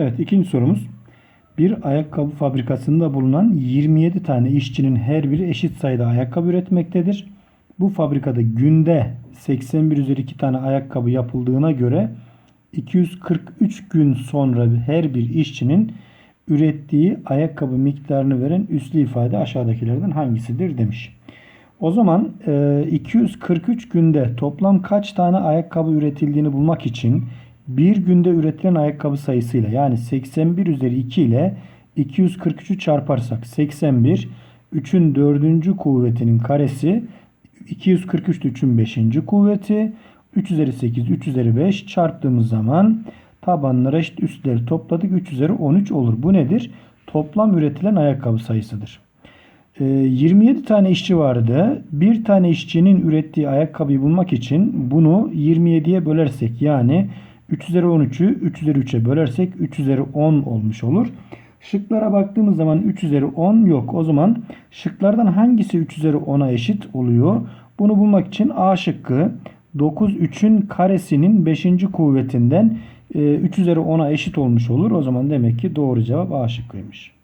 Evet ikinci sorumuz. Bir ayakkabı fabrikasında bulunan 27 tane işçinin her biri eşit sayıda ayakkabı üretmektedir. Bu fabrikada günde 81 üzeri 2 tane ayakkabı yapıldığına göre 243 gün sonra her bir işçinin ürettiği ayakkabı miktarını veren üslü ifade aşağıdakilerden hangisidir demiş. O zaman e, 243 günde toplam kaç tane ayakkabı üretildiğini bulmak için bir günde üretilen ayakkabı sayısıyla yani 81 üzeri 2 ile 243'ü çarparsak 81 3'ün 4. kuvvetinin karesi 243 de 3'ün 5. kuvveti 3 üzeri 8 3 üzeri 5 çarptığımız zaman tabanlara eşit üstleri topladık 3 üzeri 13 olur. Bu nedir? Toplam üretilen ayakkabı sayısıdır. Ee, 27 tane işçi vardı. Bir tane işçinin ürettiği ayakkabıyı bulmak için bunu 27'ye bölersek yani 3 üzeri 13'ü 3 üzeri 3'e bölersek 3 üzeri 10 olmuş olur. Şıklara baktığımız zaman 3 üzeri 10 yok. O zaman şıklardan hangisi 3 üzeri 10'a eşit oluyor? Bunu bulmak için A şıkkı 9 3'ün karesinin 5. kuvvetinden e, 3 üzeri 10'a eşit olmuş olur. O zaman demek ki doğru cevap A şıkkıymış.